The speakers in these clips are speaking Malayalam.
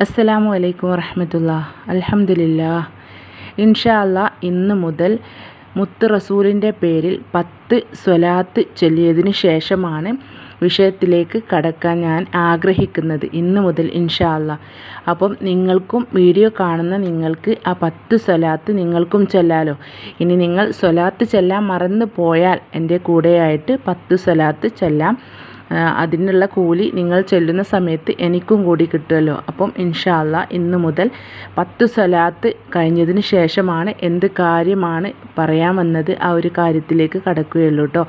അസ്സലാമു അലൈക്കും വറഹമത്തുള്ള. അൽഹംദുലില്ലാ. ഇൻഷാല്ല ഇന്ന് മുതൽ മുത്ത് റസൂലിന്റെ പേരിൽ പത്ത് സ്വലാത്ത് ചൊല്ലിയതിന് ശേഷമാണ് വിഷയത്തിലേക്ക് കടക്കാൻ ഞാൻ ആഗ്രഹിക്കുന്നത്. ഇന്ന് മുതൽ ഇൻഷാല്ല അപ്പം നിങ്ങൾക്കും വീഡിയോ കാണുന്ന നിങ്ങൾക്ക് ആ പത്ത് സ്വലാത്ത് നിങ്ങൾക്കും ചൊല്ലാലോ. ഇനി നിങ്ങൾ സ്വലാത്ത് ചെല്ലാൻ മറന്നു പോയാൽ എന്റെ കൂടെയായിട്ട് പത്ത് സ്വലാത്ത് ചെല്ലാം. അതിനുള്ള കൂലി നിങ്ങൾ ചെല്ലുന്ന സമയത്ത് എനിക്കും കൂടി കിട്ടുമല്ലോ. അപ്പം ഇൻഷാല്ല ഇന്ന് മുതൽ പത്ത് സ്വലാത്ത് കഴിഞ്ഞതിന് ശേഷമാണ് എന്ത് കാര്യമാണ് പറയാൻ വന്നത് ആ ഒരു കാര്യത്തിലേക്ക് കടക്കുകയുള്ളൂ കേട്ടോ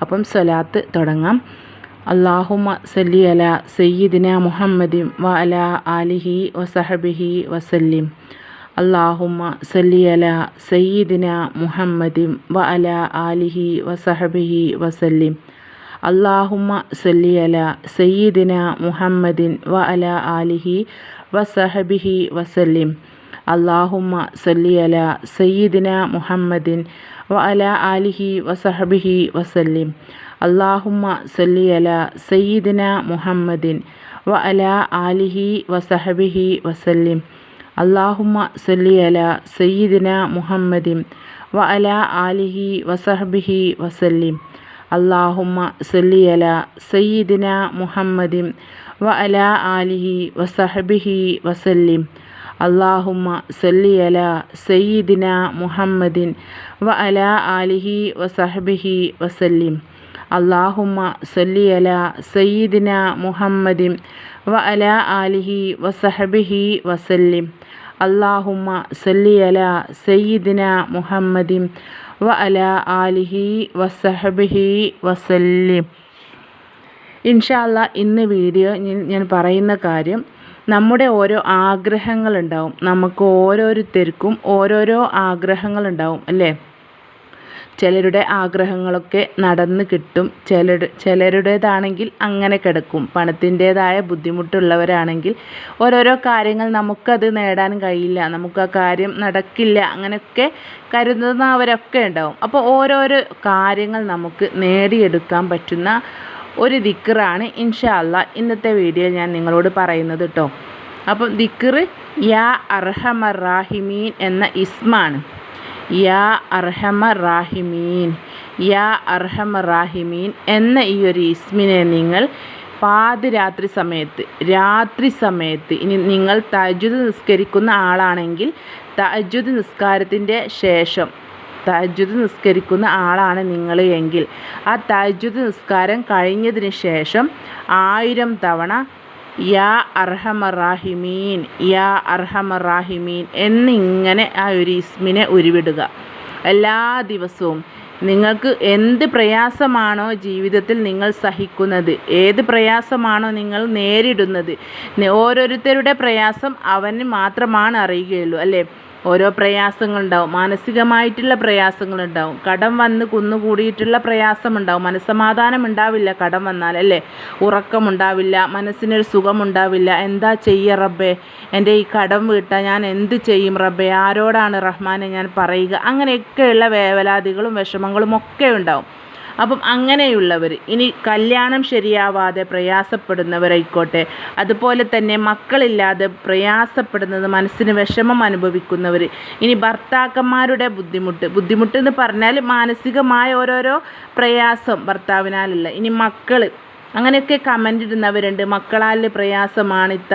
അപ്പം സ്വലാത്ത് തുടങ്ങാം. അള്ളാഹുമ സല്ലി അല സയ്യിദിന മുഹമ്മദിം വ അല ആലിഹി വസഹബിഹി വസല്ലിം. അള്ളാഹുമ സല്ലി അല സയ്യിദിന മുഹമ്മദിം വ അല ആലിഹി വസഹബിഹി വസല്ലിം. അള്ളാഹുമ്മ സല്ലി അല സയ്യിദിന മുഹമ്മദിൻ വ അല ആലിഹി വസഹബിഹി വസല്ലിം. അള്ളാഹുമ്മ സല്ലി അല സയ്യിദിന മുഹമ്മദിൻ വ അല ആലിഹി വസഹബിഹി വസല്ലിം. അള്ളാഹുമ്മ സല്ലി അല സയ്യിദിന മുഹമ്മദിൻ വ അല ആലിഹി വസഹബിഹി വസല്ലിം. അള്ളാഹുമ്മ സല്ലി അല സയ്യിദിന മുഹമ്മദിൻ വ അല ആലിഹി വസഹബിഹി വസല്ലിം. അള്ളാഹുമ്മ സല്ലി അല സയ്യിദിന മുഹമ്മദിം വ അല ആലിഹി വസഹബിഹി വസല്ലിം. അള്ളാഹുമ്മ സല്ലി അല സയ്യിദിന മുഹമ്മദിൻ വ അല ആലിഹി വസഹബിഹി വസല്ലിം. അള്ളാഹുമ്മ സല്ലി അല സയ്യിദിന മുഹമ്മദിൻ വ അല ആലിഹി വസഹബിഹി വസല്ലിം. അള്ളാഹുമ്മ സല്ലി അല സയ്യിദിന മുഹമ്മദിൻ വ അല ആലിഹി വസഹബിഹി വസല്ലിം. ഇൻഷാല്ല ഇന്ന് വീഡിയോ ഞാൻ പറയുന്ന കാര്യം നമ്മുടെ ഓരോ ആഗ്രഹങ്ങളുണ്ടാവും. നമുക്ക് ഓരോരുത്തർക്കും ഓരോരോ ആഗ്രഹങ്ങളുണ്ടാവും അല്ലേ? ചിലരുടെ ആഗ്രഹങ്ങളൊക്കെ നടന്ന് കിട്ടും. ചില ചിലരുടേതാണെങ്കിൽ അങ്ങനെ കിടക്കും. പണത്തിന്റേതായ ബുദ്ധിമുട്ടുള്ളവരാണെങ്കിൽ ഓരോരോ കാര്യങ്ങൾ നമുക്കത് നേടാൻ കഴിയില്ല. നമുക്ക് ആ കാര്യം നടക്കില്ല. അങ്ങനെയൊക്കെ കരുതുന്നവരൊക്കെ ഉണ്ടാവും. അപ്പോൾ ഓരോരോ കാര്യങ്ങൾ നമുക്ക് നേടിയെടുക്കാൻ പറ്റുന്ന ഒരു ദിക്കറാണ് ഇൻഷാല്ല ഇന്നത്തെ വീഡിയോയിൽ ഞാൻ നിങ്ങളോട് പറയുന്നത് കേട്ടോ അപ്പം ദിക്കറ് യാ അർഹമറാഹിമീൻ എന്ന ഇസ്മാണ്. യാ അർഹമ റാഹിമീൻ യാ അർഹമ റാഹിമീൻ എന്ന ഈ ഒരു ഇസ്മിനെ നിങ്ങൾ പാതിരാത്രി സമയത്ത് രാത്രി സമയത്ത് ഇനി നിങ്ങൾ തജ്ജുദ് നിസ്കരിക്കുന്ന ആളാണെങ്കിൽ തജ്ജുദ് നിസ്കാരത്തിന്റെ ശേഷം തജുദ് നിസ്കരിക്കുന്ന ആളാണ് നിങ്ങൾ എങ്കിൽ ആ തജ്ജുദ് നിസ്കാരം കഴിഞ്ഞതിന് ശേഷം ആയിരം തവണ യാ അർഹമറാഹിമീൻ യാ അർഹമറാഹിമീൻ എന്നിങ്ങനെ ആ ഒരു ഇസ്മിനെ ഉരുവിടുക. എല്ലാ ദിവസവും നിങ്ങൾക്ക് എന്ത് പ്രയാസമാണോ ജീവിതത്തിൽ നിങ്ങൾ സഹിക്കുന്നത് ഏത് പ്രയാസമാണോ നിങ്ങൾ നേരിടുന്നത് ഓരോരുത്തരുടെ പ്രയാസം അവന് മാത്രമാണ് അറിയുകയുള്ളൂ അല്ലേ? ഓരോ പ്രയാസങ്ങളുണ്ടാവും. മാനസികമായിട്ടുള്ള പ്രയാസങ്ങളുണ്ടാവും. കടം വന്ന് കുന്നുകൂടിയിട്ടുള്ള പ്രയാസമുണ്ടാവും. മനസ്സമാധാനം ഉണ്ടാവില്ല കടം വന്നാൽ അല്ലേ? ഉറക്കമുണ്ടാവില്ല മനസ്സിനൊരു സുഖമുണ്ടാവില്ല. എന്താ ചെയ്യുക റബ്ബേ? എന്റെ ഈ കടം വീട്ടാൻ ഞാൻ എന്ത് ചെയ്യും റബ്ബേ? ആരോടാണ് റഹ്മാനെ ഞാൻ പറയുക? അങ്ങനെയൊക്കെയുള്ള വേവലാതികളും വിഷമങ്ങളും ഒക്കെ ഉണ്ടാവും. അപ്പം അങ്ങനെയുള്ളവർ ഇനി കല്യാണം ശരിയാവാതെ പ്രയാസപ്പെടുന്നവരായിക്കോട്ടെ അതുപോലെ തന്നെ മക്കളില്ലാതെ പ്രയാസപ്പെടുന്നത് മനസ്സിന് വിഷമം അനുഭവിക്കുന്നവർ ഇനി ഭർത്താക്കന്മാരുടെ ബുദ്ധിമുട്ട് ബുദ്ധിമുട്ട് എന്ന് പറഞ്ഞാൽ മാനസികമായ ഓരോരോ പ്രയാസം ഭർത്താവിനാലുള്ള ഇനി മക്കൾ അങ്ങനെയൊക്കെ കമന്റ് ഇടുന്നവരുണ്ട്. മക്കളാൽ പ്രയാസമാണിത്ത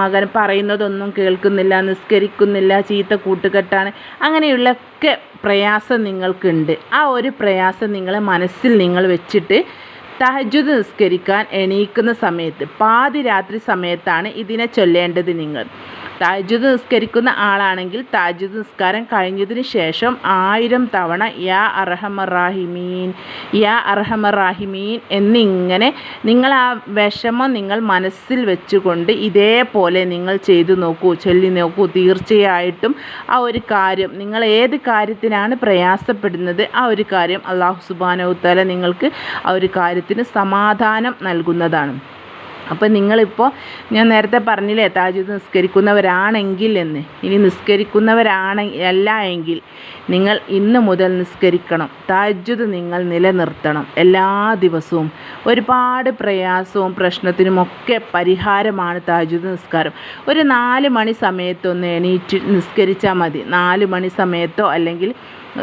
മകൻ പറയുന്നതൊന്നും കേൾക്കുന്നില്ല നിസ്കരിക്കുന്നില്ല ചീത്ത കൂട്ടുകെട്ടാണ്. അങ്ങനെയുള്ളൊക്കെ പ്രയാസം നിങ്ങൾക്കുണ്ട്. ആ ഒരു പ്രയാസം നിങ്ങളെ മനസ്സിൽ നിങ്ങൾ വെച്ചിട്ട് തഹജുദ് നിസ്കരിക്കാൻ എണീക്കുന്ന സമയത്ത് പാതിരാത്രി സമയത്താണ് ഇതിനെ ചൊല്ലേണ്ടത് നിങ്ങൾ. താജുദ് നിസ്കരിക്കുന്ന ആളാണെങ്കിൽ താജുദ് നിസ്കാരം കഴിഞ്ഞതിന് ശേഷം ആയിരം തവണ യാ അർഹമറാഹിമീൻ യാ അർഹമറാഹിമീൻ എന്നിങ്ങനെ നിങ്ങൾ ആ വിഷമം നിങ്ങൾ മനസ്സിൽ വെച്ചുകൊണ്ട് ഇതേപോലെ നിങ്ങൾ ചെയ്തു നോക്കൂ ചൊല്ലി നോക്കൂ. തീർച്ചയായിട്ടും ആ ഒരു കാര്യം നിങ്ങൾ ഏത് കാര്യത്തിനാണ് പ്രയാസപ്പെടുന്നത് ആ ഒരു കാര്യം അള്ളാഹു സുബാനവുത്തല നിങ്ങൾക്ക് ആ ഒരു കാര്യത്തിന് സമാധാനം നൽകുന്നതാണ്. അപ്പം നിങ്ങളിപ്പോൾ ഞാൻ നേരത്തെ പറഞ്ഞില്ലേ താജുദ് നിസ്കരിക്കുന്നവരാണെങ്കിൽ എന്ന്. ഇനി നിസ്കരിക്കുന്നവരാണ് അല്ല എങ്കിൽ നിങ്ങൾ ഇന്ന് മുതൽ നിസ്കരിക്കണം. താജുദ് നിങ്ങൾ നിലനിർത്തണം എല്ലാ ദിവസവും. ഒരുപാട് പ്രയാസവും പ്രശ്നത്തിനുമൊക്കെ പരിഹാരമാണ് താജുദ് നിസ്കാരം. ഒരു നാല് മണി സമയത്തൊന്ന് എണീറ്റ് നിസ്കരിച്ചാൽ മതി. നാല് മണി സമയത്തോ അല്ലെങ്കിൽ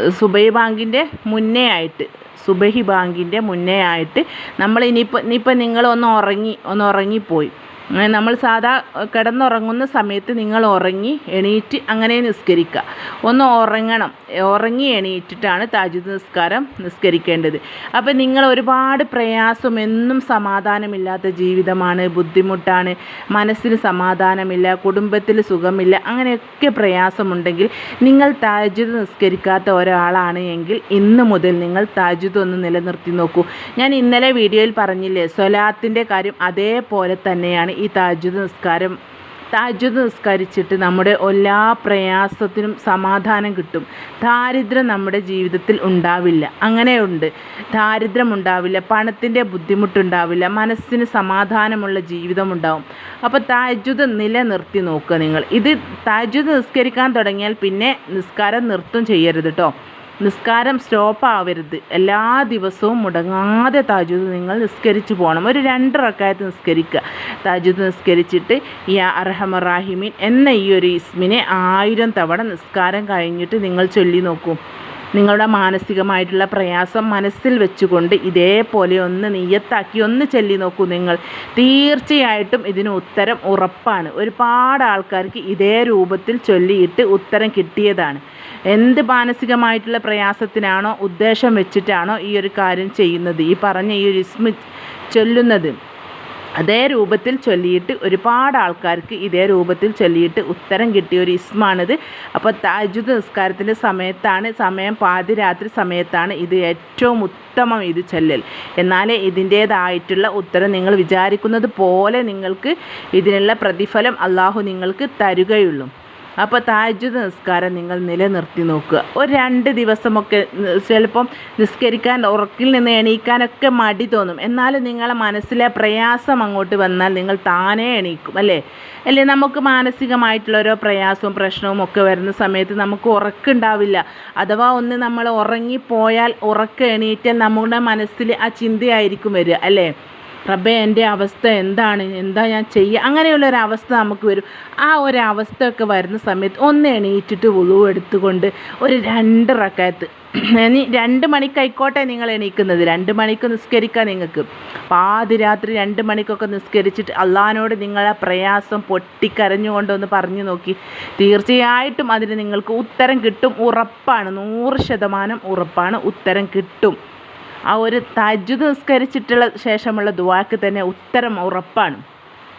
സുബൈ ബാങ്കിന്റെ മുന്നേ ആയിട്ട് സുബഹി ബാങ്കിന്റെ മുന്നേ ആയിട്ട് നമ്മൾ ഇനിയിപ്പോൾ ഇനിയിപ്പോൾ നിങ്ങൾ ഒന്ന് ഉറങ്ങി ഒന്ന് ഉറങ്ങിപ്പോയി. നമ്മൾ സാധാ കിടന്നുറങ്ങുന്ന സമയത്ത് നിങ്ങൾ ഉറങ്ങി എണീറ്റ് അങ്ങനെ നിസ്കരിക്കുക. ഒന്ന് ഉറങ്ങണം. ഉറങ്ങി എണീറ്റിട്ടാണ് താജുദ് നിസ്കാരം നിസ്കരിക്കേണ്ടത്. അപ്പം നിങ്ങൾ ഒരുപാട് പ്രയാസം എന്നും സമാധാനമില്ലാത്ത ജീവിതമാണ് ബുദ്ധിമുട്ടാണ് മനസ്സിന് സമാധാനമില്ല കുടുംബത്തിൽ സുഖമില്ല അങ്ങനെയൊക്കെ പ്രയാസമുണ്ടെങ്കിൽ നിങ്ങൾ താജുദ് നിസ്കരിക്കാത്ത ഒരാളാണ് എങ്കിൽ ഇന്ന് മുതൽ നിങ്ങൾ താജുദ് ഒന്ന് നിലനിർത്തി നോക്കൂ. ഞാൻ ഇന്നലെ വീഡിയോയിൽ പറഞ്ഞില്ലേ സ്വലാത്തിന്റെ കാര്യം അതേപോലെ തന്നെയാണ് ഈ താജുദ് നിസ്കാരം താജുദ് നിസ്കരിച്ചിട്ട് നമ്മുടെ എല്ലാ പ്രയാസത്തിനും സമാധാനം കിട്ടും. ദാരിദ്ര്യം നമ്മുടെ ജീവിതത്തിൽ ഉണ്ടാവില്ല. അങ്ങനെയുണ്ട്. ദാരിദ്ര്യം ഉണ്ടാവില്ല പണത്തിന്റെ ബുദ്ധിമുട്ടുണ്ടാവില്ല മനസ്സിന് സമാധാനമുള്ള ജീവിതം ഉണ്ടാവും. അപ്പോൾ താജ്ജുദ് നിലനിർത്തി നോക്കുക നിങ്ങൾ. ഇത് താജ്ജുദ് നിസ്കരിക്കാൻ തുടങ്ങിയാൽ പിന്നെ നിസ്കാരം നിർത്തും ചെയ്യരുത് കേട്ടോ നിസ്കാരം സ്റ്റോപ്പ് ആവരുത്. എല്ലാ ദിവസവും മുടങ്ങാതെ താജുദ് നിങ്ങൾ നിസ്കരിച്ചു പോകണം ഒരു രണ്ട് റക്കായത്ത് നിസ്കരിക്കുക. താജുദ് നിസ്കരിച്ചിട്ട് യാ അർഹമറാഹിമീൻ എന്ന ഈ ഒരു ഇസ്മിനെ ആയിരം തവണ നിസ്കാരം കഴിഞ്ഞിട്ട് നിങ്ങൾ ചൊല്ലി നോക്കൂ. നിങ്ങളുടെ മാനസികമായിട്ടുള്ള പ്രയാസം മനസ്സിൽ വെച്ചുകൊണ്ട് ഇതേപോലെ ഒന്ന് നെയ്യത്താക്കി ഒന്ന് ചൊല്ലി നോക്കൂ നിങ്ങൾ. തീർച്ചയായിട്ടും ഇതിന് ഉത്തരം ഉറപ്പാണ്. ഒരുപാട് ആൾക്കാർക്ക് ഇതേ രൂപത്തിൽ ചൊല്ലിയിട്ട് ഉത്തരം കിട്ടിയതാണ്. എന്ത് മാനസികമായിട്ടുള്ള പ്രയാസത്തിനാണോ ഉദ്ദേശം വെച്ചിട്ടാണോ ഈ ഒരു കാര്യം ചെയ്യുന്നത്? ഈ പറഞ്ഞ ഈ ഒരു ഇസ്മി ചൊല്ലുന്നത്. അതേ രൂപത്തിൽ ചൊല്ലിയിട്ട് ഒരുപാട് ആൾക്കാർക്ക് ഇതേ രൂപത്തിൽ ചൊല്ലിയിട്ട് ഉത്തരം കിട്ടിയ ഒരു ഇസ്മാണിത്. അപ്പോൾ താജുദ് നിസ്കാരത്തിന്റെ സമയത്താണ് സമയം പാതിരാത്രി സമയത്താണ് ഇത് ഏറ്റവും ഉത്തമം ഇത് ചൊല്ലൽ. എന്നാലേ ഇതിന്റേതായിട്ടുള്ള ഉത്തരം നിങ്ങൾ വിചാരിക്കുന്നത് പോലെ നിങ്ങൾക്ക് ഇതിനുള്ള പ്രതിഫലം അള്ളാഹു നിങ്ങൾക്ക് തരുകയുള്ളൂ. അപ്പോൾ താജ്ജുദ് നിസ്കാരം നിങ്ങൾ നിലനിർത്തി നോക്കുക. ഒരു രണ്ട് ദിവസമൊക്കെ ചിലപ്പം നിസ്കരിക്കാൻ ഉറക്കിൽ നിന്ന് എണീക്കാനൊക്കെ മടി തോന്നും. എന്നാലും നിങ്ങളെ മനസ്സിലെ പ്രയാസം അങ്ങോട്ട് വന്നാൽ നിങ്ങൾ താനേ എണീക്കും അല്ലേ? അല്ലേ? നമുക്ക് മാനസികമായിട്ടുള്ള ഓരോ പ്രയാസവും പ്രശ്നവും ഒക്കെ വരുന്ന സമയത്ത് നമുക്ക് ഉറക്കുണ്ടാവില്ല. അഥവാ ഒന്ന് നമ്മൾ ഉറങ്ങിപ്പോയാൽ ഉറക്കം എണീറ്റാൽ നമ്മുടെ മനസ്സിൽ ആ ചിന്തയായിരിക്കും വരിക അല്ലേ? റബ്ബേ എന്റെ അവസ്ഥ എന്താണ്? എന്താ ഞാൻ ചെയ്യുക? അങ്ങനെയുള്ള ഒരു അവസ്ഥ നമുക്ക് വരും. ആ ഒരു അവസ്ഥയൊക്കെ വരുന്ന സമയത്ത് ഒന്ന് എണീറ്റിട്ട് ഉളു എടുത്തുകൊണ്ട് ഒരു രണ്ട് റക്കായത്ത് ഇനി രണ്ട് മണിക്കായിക്കോട്ടെ നിങ്ങൾ എണീക്കുന്നത്. രണ്ട് മണിക്ക് നിസ്കരിക്കാം നിങ്ങൾക്ക്. പാതിരാത്രി രണ്ട് മണിക്കൊക്കെ നിസ്കരിച്ചിട്ട് അള്ളഹാനോട് നിങ്ങളെ പ്രയാസം പൊട്ടിക്കരഞ്ഞുകൊണ്ടൊന്ന് പറഞ്ഞു നോക്കി. തീർച്ചയായിട്ടും അതിന് നിങ്ങൾക്ക് ഉത്തരം കിട്ടും. ഉറപ്പാണ്. നൂറ് ശതമാനം ഉറപ്പാണ്. ഉത്തരം കിട്ടും. ആ ഒരു തജ്ജുദ് നിസ്കരിച്ചിട്ടുള്ള ശേഷമുള്ള ദുവാക്ക് തന്നെ ഉത്തരം ഉറപ്പാണ്.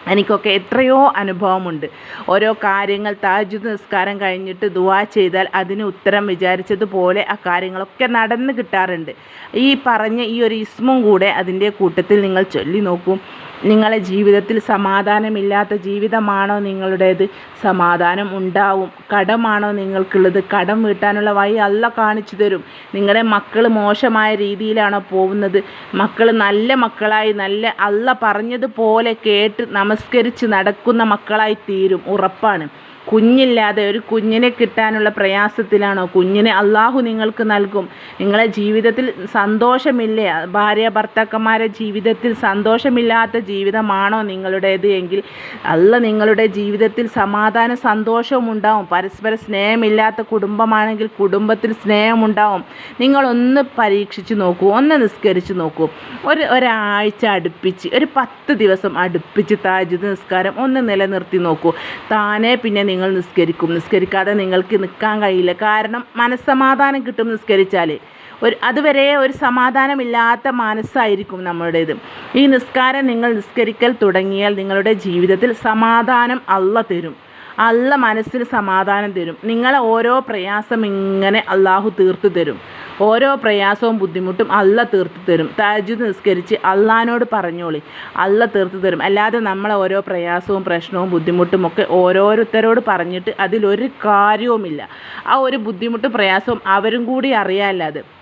എനിക്കൊക്കെ എത്രയോ അനുഭവമുണ്ട്. ഓരോ കാര്യങ്ങൾ താജുദ് നിസ്കാരം കഴിഞ്ഞിട്ട് ദുവാ ചെയ്താൽ അതിന് ഉത്തരം വിചാരിച്ചതുപോലെ ആ കാര്യങ്ങളൊക്കെ നടന്ന് കിട്ടാറുണ്ട്. ഈ പറഞ്ഞ ഈ ഒരു ഇസ്മും കൂടെ അതിന്റെ കൂട്ടത്തിൽ നിങ്ങൾ ചൊല്ലി നോക്കൂ നിങ്ങളെ ജീവിതത്തിൽ സമാധാനമില്ലാത്ത ജീവിതമാണോ നിങ്ങളുടേത്? സമാധാനം ഉണ്ടാവും. കടമാണോ നിങ്ങൾക്കുള്ളത്? കടം വീട്ടാനുള്ള വഴി അല്ല കാണിച്ചു തരും. നിങ്ങളുടെ മക്കൾ മോശമായ രീതിയിലാണോ പോകുന്നത്? മക്കൾ നല്ല മക്കളായി നല്ല അല്ല പറഞ്ഞതുപോലെ കേട്ട് നമസ്കരിച്ച് നടക്കുന്ന മക്കളായി തീരും. ഉറപ്പാണ്. കുഞ്ഞില്ലാതെ ഒരു കുഞ്ഞിനെ കിട്ടാനുള്ള പ്രയാസത്തിലാണോ? കുഞ്ഞിനെ അള്ളാഹു നിങ്ങൾക്ക് നൽകും. നിങ്ങളെ ജീവിതത്തിൽ സന്തോഷമില്ലേ? ഭാര്യ ഭർത്താക്കന്മാരെ ജീവിതത്തിൽ സന്തോഷമില്ലാത്ത ജീവിതമാണോ നിങ്ങളുടേത് എങ്കിൽ അല്ല നിങ്ങളുടെ ജീവിതത്തിൽ സമാധാന സന്തോഷവും ഉണ്ടാവും പരസ്പര സ്നേഹമില്ലാത്ത കുടുംബമാണെങ്കിൽ കുടുംബത്തിൽ സ്നേഹമുണ്ടാവും. നിങ്ങളൊന്ന് പരീക്ഷിച്ച് നോക്കൂ ഒന്ന് നിസ്കരിച്ച് നോക്കൂ. ഒരു ഒരാഴ്ച അടുപ്പിച്ച് ഒരു പത്ത് ദിവസം അടുപ്പിച്ച് താജ് നിസ്കാരം ഒന്ന് നിലനിർത്തി നോക്കൂ. താനേ പിന്നെ നിങ്ങൾ നിസ്കരിക്കും. നിസ്കരിക്കാതെ നിങ്ങൾക്ക് നിൽക്കാൻ കഴിയില്ല. കാരണം മനസ്സമാധാനം കിട്ടും നിസ്കരിച്ചാൽ ഒരു അതുവരെ ഒരു സമാധാനമില്ലാത്ത മനസ്സായിരിക്കും നമ്മളുടേത് ഈ നിസ്കാരം നിങ്ങൾ നിസ്കരിക്കൽ തുടങ്ങിയാൽ നിങ്ങളുടെ ജീവിതത്തിൽ സമാധാനം അല്ല തരും. അല്ല മനസ്സിന് സമാധാനം തരും. നിങ്ങളെ ഓരോ പ്രയാസം ഇങ്ങനെ അള്ളാഹു തീർത്തു തരും. ഓരോ പ്രയാസവും ബുദ്ധിമുട്ടും അല്ല തീർത്തു തരും. താജുദ് നിസ്കരിച്ച് അള്ളഹാനോട് പറഞ്ഞോളി. അല്ല തീർത്തു തരും. അല്ലാതെ നമ്മളെ ഓരോ പ്രയാസവും പ്രശ്നവും ബുദ്ധിമുട്ടും ഒക്കെ ഓരോരുത്തരോട് പറഞ്ഞിട്ട് അതിലൊരു കാര്യവുമില്ല. ആ ഒരു ബുദ്ധിമുട്ടും പ്രയാസവും അവരും കൂടി അറിയാമല്ലാതെ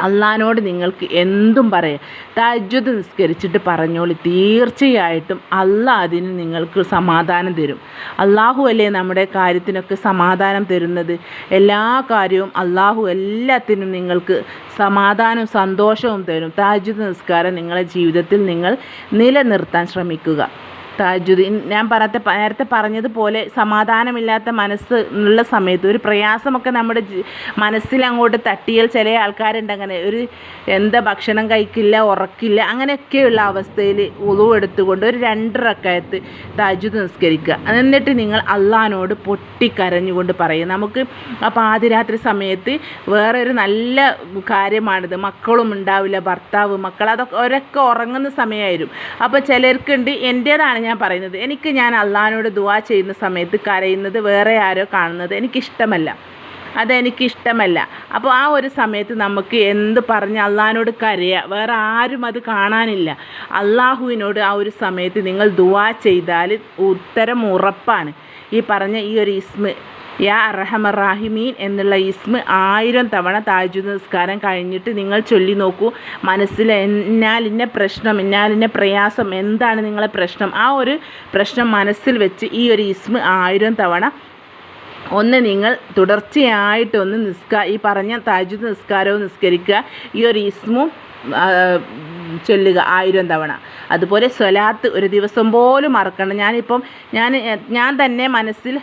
അള്ളഹാനോട് നിങ്ങൾക്ക് എന്തും പറയാം. തജ്ജുദ് നിസ്കരിച്ചിട്ട് പറഞ്ഞോളി. തീർച്ചയായിട്ടും അള്ളാഹ് അതിന് നിങ്ങൾക്ക് സമാധാനം തരും. അള്ളാഹു അല്ലേ നമ്മുടെ കാര്യത്തിനൊക്കെ സമാധാനം തരുന്നത്? എല്ലാ കാര്യവും അള്ളാഹു എല്ലാത്തിനും നിങ്ങൾക്ക് സമാധാനവും സന്തോഷവും തരും. താജുദ് നിസ്കാരം നിങ്ങളുടെ ജീവിതത്തിൽ നിങ്ങൾ നിലനിർത്താൻ ശ്രമിക്കുക. താജുദ്ദീൻ ഞാൻ പറയത്തെ നേരത്തെ പറഞ്ഞതുപോലെ സമാധാനമില്ലാത്ത മനസ്സ് ഉള്ള സമയത്ത് ഒരു പ്രയാസമൊക്കെ നമ്മുടെ മനസ്സിൽ അങ്ങോട്ട് തട്ടിയാൽ ചില ആൾക്കാരുണ്ട് അങ്ങനെ ഒരു എന്താ ഭക്ഷണം കഴിക്കില്ല ഉറക്കില്ല അങ്ങനെയൊക്കെയുള്ള അവസ്ഥയിൽ ഉളു എടുത്തുകൊണ്ട് ഒരു രണ്ടരക്കയത്ത് താജുദ് നിസ്കരിക്കുക. എന്നിട്ട് നിങ്ങൾ അള്ളഹാനോട് പൊട്ടിക്കരഞ്ഞുകൊണ്ട് പറയും നമുക്ക് ആ പാതിരാത്രി സമയത്ത് വേറെ ഒരു നല്ല കാര്യമാണിത്. മക്കളും ഉണ്ടാവില്ല ഭർത്താവ് മക്കൾ അതൊക്കെ അവരൊക്കെ ഉറങ്ങുന്ന സമയമായിരുന്നു. അപ്പോൾ ചിലർക്കുണ്ട് എന്റേതാണ് ഞാൻ പറയുന്നത്. എനിക്ക് ഞാൻ അള്ളഹാനോട് ദുവാ ചെയ്യുന്ന സമയത്ത് കരയുന്നത് വേറെ ആരോ കാണുന്നത് എനിക്കിഷ്ടമല്ല. അതെനിക്കിഷ്ടമല്ല അപ്പോൾ ആ ഒരു സമയത്ത് നമുക്ക് എന്ത് പറഞ്ഞ് അള്ളഹാനോട് കരയുക വേറെ ആരും അത് കാണാനില്ല. അള്ളാഹുവിനോട് ആ ഒരു സമയത്ത് നിങ്ങൾ ദുവാ ചെയ്താൽ ഉത്തരം ഉറപ്പാണ്. ഈ പറഞ്ഞ ഈ ഒരു ഇസ്മ യാ അറഹമറാഹിമീൻ എന്നുള്ള ഇസ്മ ആയിരം തവണ താജു നിസ്കാരം കഴിഞ്ഞിട്ട് നിങ്ങൾ ചൊല്ലി നോക്കൂ. മനസ്സിൽ എന്നാലിന്ന പ്രശ്നം എന്നാലിന്ന പ്രയാസം എന്താണ് നിങ്ങളെ പ്രശ്നം? ആ ഒരു പ്രശ്നം മനസ്സിൽ വെച്ച് ഈ ഒരു ഇസ്മ ആയിരം തവണ ഒന്ന് നിങ്ങൾ തുടർച്ചയായിട്ട് ഒന്ന് നിസ്കാ ഈ പറഞ്ഞ താജു നിസ്കാരവും നിസ്കരിക്കുക. ഈ ഒരു ഇസ്മും ചൊല്ലുക ആയിരം തവണ. അതുപോലെ സ്വലാത്ത് ഒരു ദിവസം പോലും മറക്കണം. ഞാനിപ്പം ഞാൻ ഞാൻ തന്നെ മനസ്സിൽ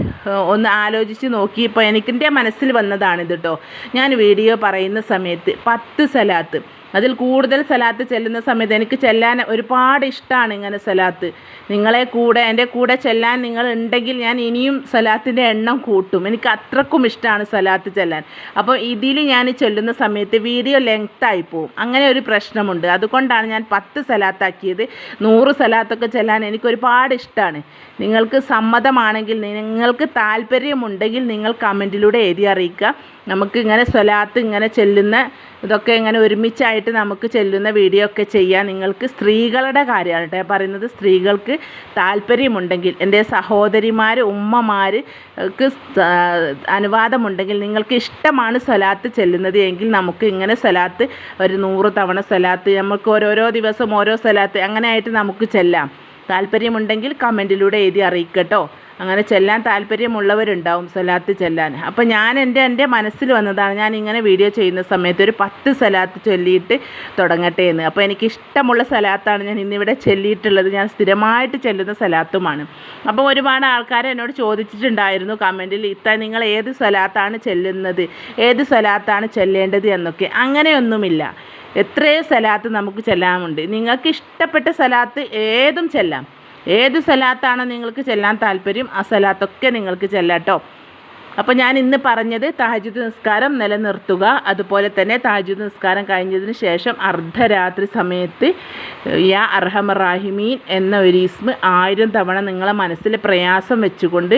ഒന്ന് ആലോചിച്ച് നോക്കി ഇപ്പോൾ എനിക്കെന്റെ മനസ്സിൽ വന്നതാണിത് കേട്ടോ ഞാൻ വീഡിയോ പറയുന്ന സമയത്ത് പത്ത് സ്വലാത്ത് അതിൽ കൂടുതൽ സലാത്ത് ചെല്ലുന്ന സമയത്ത് എനിക്ക് ചെല്ലാൻ ഒരുപാട് ഇഷ്ടമാണ് ഇങ്ങനെ സലാത്ത്. നിങ്ങളെ കൂടെ എന്റെ കൂടെ ചെല്ലാൻ നിങ്ങൾ ഉണ്ടെങ്കിൽ ഞാൻ ഇനിയും സലാത്തിന്റെ എണ്ണം കൂട്ടും. എനിക്ക് അത്രക്കും ഇഷ്ടമാണ് സലാത്ത് ചെല്ലാൻ. അപ്പോൾ ഇതിൽ ഞാൻ ചെല്ലുന്ന സമയത്ത് വീഡിയോ ലെങ്ത്തായി പോവും. അങ്ങനെ ഒരു പ്രശ്നമുണ്ട്. അതുകൊണ്ടാണ് ഞാൻ പത്ത് സലാത്താക്കിയത്. നൂറ് സലാത്തൊക്കെ ചെല്ലാൻ എനിക്ക് ഒരുപാട് ഇഷ്ടമാണ് നിങ്ങൾക്ക് സമ്മതമാണെങ്കിൽ നിങ്ങൾക്ക് താല്പര്യമുണ്ടെങ്കിൽ നിങ്ങൾ കമന്റിലൂടെ എഴുതി അറിയിക്കുക. നമുക്ക് ഇങ്ങനെ സ്വലാത്ത് ഇങ്ങനെ ചെല്ലുന്ന ഇതൊക്കെ ഇങ്ങനെ ഒരുമിച്ചായിട്ട് നമുക്ക് ചെല്ലുന്ന വീഡിയോ ഒക്കെ ചെയ്യാൻ നിങ്ങൾക്ക് സ്ത്രീകളുടെ കാര്യമാണ് കേട്ടോ. പറയുന്നത് സ്ത്രീകൾക്ക് താല്പര്യമുണ്ടെങ്കിൽ എന്റെ സഹോദരിമാർ ഉമ്മമാർക്ക് അനുവാദമുണ്ടെങ്കിൽ നിങ്ങൾക്ക് ഇഷ്ടമാണ് സ്വലാത്ത് ചെല്ലുന്നത് എങ്കിൽ നമുക്ക് ഇങ്ങനെ സ്വലാത്ത് ഒരു നൂറ് തവണ സ്വലാത്ത് നമുക്ക് ഓരോരോ ദിവസം ഓരോ സ്വലാത്ത് അങ്ങനെയായിട്ട് നമുക്ക് ചെല്ലാം. താല്പര്യമുണ്ടെങ്കിൽ കമന്റിലൂടെ എഴുതി അറിയിക്കട്ടോ അങ്ങനെ ചെല്ലാൻ താല്പര്യമുള്ളവരുണ്ടാവും സലാത്ത് ചെല്ലാൻ. അപ്പോൾ ഞാൻ എന്റെ എന്റെ മനസ്സിൽ വന്നതാണ് ഞാൻ ഇങ്ങനെ വീഡിയോ ചെയ്യുന്ന സമയത്ത് ഒരു പത്ത് സലാത്ത് ചൊല്ലിയിട്ട് തുടങ്ങട്ടെ എന്ന്. അപ്പോൾ എനിക്ക് ഇഷ്ടമുള്ള സലാത്താണ് ഞാൻ ഇന്നിവിടെ ചൊല്ലിയിട്ടുള്ളത്. ഞാൻ സ്ഥിരമായിട്ട് ചെല്ലുന്ന സലാത്തുമാണ്. അപ്പോൾ ഒരുപാട് ആൾക്കാർ എന്നോട് ചോദിച്ചിട്ടുണ്ടായിരുന്നു കമന്റിൽ ഇത്ത നിങ്ങൾ ഏത് സലാത്താണ് ചെല്ലുന്നത്? ഏത് സലാത്താണ് ചെല്ലേണ്ടത്? എന്നൊക്കെ. അങ്ങനെയൊന്നുമില്ല. എത്രയോ സലാത്ത് നമുക്ക് ചെല്ലാമുണ്ട്. നിങ്ങൾക്ക് ഇഷ്ടപ്പെട്ട സലാത്ത് ഏതും ചെല്ലാം. ഏത് സ്ഥലത്താണ് നിങ്ങൾക്ക് ചെല്ലാൻ താല്പര്യം? ആ സലാത്തൊക്കെ നിങ്ങൾക്ക് ചെല്ലാട്ടോ അപ്പോൾ ഞാൻ ഇന്ന് പറഞ്ഞത് താജുദ് നിസ്കാരം നിലനിർത്തുക. അതുപോലെ തന്നെ താജുദ് നിസ്കാരം കഴിഞ്ഞതിന് ശേഷം അർദ്ധരാത്രി സമയത്ത് യാ അർഹമറാഹിമീൻ എന്ന ഒരു ഇസ്മ് ആയിരം തവണ നിങ്ങളെ മനസ്സിൽ പ്രയാസം വെച്ചുകൊണ്ട്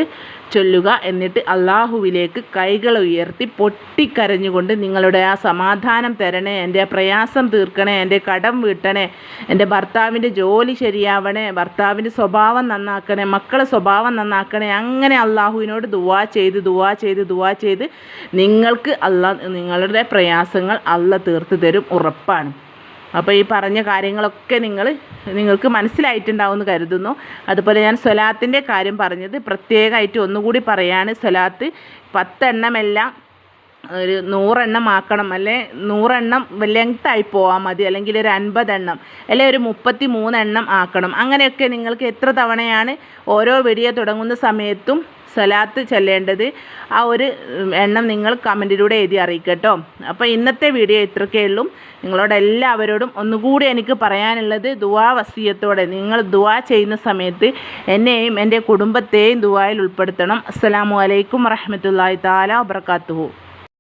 ചൊല്ലുക. എന്നിട്ട് അള്ളാഹുവിലേക്ക് കൈകൾ ഉയർത്തി പൊട്ടിക്കരഞ്ഞുകൊണ്ട് നിങ്ങളുടെ ആ സമാധാനം തരണേ എന്റെ പ്രയാസം തീർക്കണേ എന്റെ കടം വീട്ടണേ എന്റെ ഭർത്താവിന്റെ ജോലി ശരിയാവണേ ഭർത്താവിന്റെ സ്വഭാവം നന്നാക്കണേ മക്കളെ സ്വഭാവം നന്നാക്കണേ അങ്ങനെ അള്ളാഹുവിനോട് ദുവാ ചെയ്ത് ദുവാ ചെയ്ത് ദുവാ ചെയ്ത് നിങ്ങൾക്ക് അല്ല നിങ്ങളുടെ പ്രയാസങ്ങൾ അല്ല തീർത്ത് തരും ഉറപ്പാണ്. അപ്പോൾ ഈ പറഞ്ഞ കാര്യങ്ങളൊക്കെ നിങ്ങൾ നിങ്ങൾക്ക് മനസ്സിലായിട്ടുണ്ടാവുമെന്ന് കരുതുന്നു. അതുപോലെ ഞാൻ സ്വലാത്തിന്റെ കാര്യം പറഞ്ഞത് പ്രത്യേകമായിട്ട് ഒന്നുകൂടി പറയാണ്. സ്വലാത്ത് പത്തെണ്ണമെല്ലാം ഒരു നൂറെണ്ണം ആക്കണം അല്ലെ? നൂറെണ്ണം ലെങ്ത്തായി പോവാൻ മതി അല്ലെങ്കിൽ ഒരു അൻപതെണ്ണം അല്ലെ ഒരു മുപ്പത്തി മൂന്നെണ്ണം ആക്കണം. അങ്ങനെയൊക്കെ നിങ്ങൾക്ക് എത്ര തവണയാണ് ഓരോ വീഡിയോ തുടങ്ങുന്ന സമയത്തും സലാത്ത് ചെല്ലേണ്ടത്? ആ ഒരു എണ്ണം നിങ്ങൾ കമന്റിലൂടെ എഴുതി അറിയിക്കട്ടോ. അപ്പോൾ ഇന്നത്തെ വീഡിയോ ഇത്രയൊക്കെ ഉള്ളൂ. നിങ്ങളോട് എല്ലാവരോടും ഒന്നുകൂടി എനിക്ക് പറയാനുള്ളത് ദുവാ വസീയത്തോടെ. നിങ്ങൾ ദുവാ ചെയ്യുന്ന സമയത്ത് എന്നെയും എന്റെ കുടുംബത്തെയും ദുവായിൽ ഉൾപ്പെടുത്തണം. അസ്സാം വലൈക്കും വറഹമത്തല്ലാ താല വാബർക്കാത്തുഹു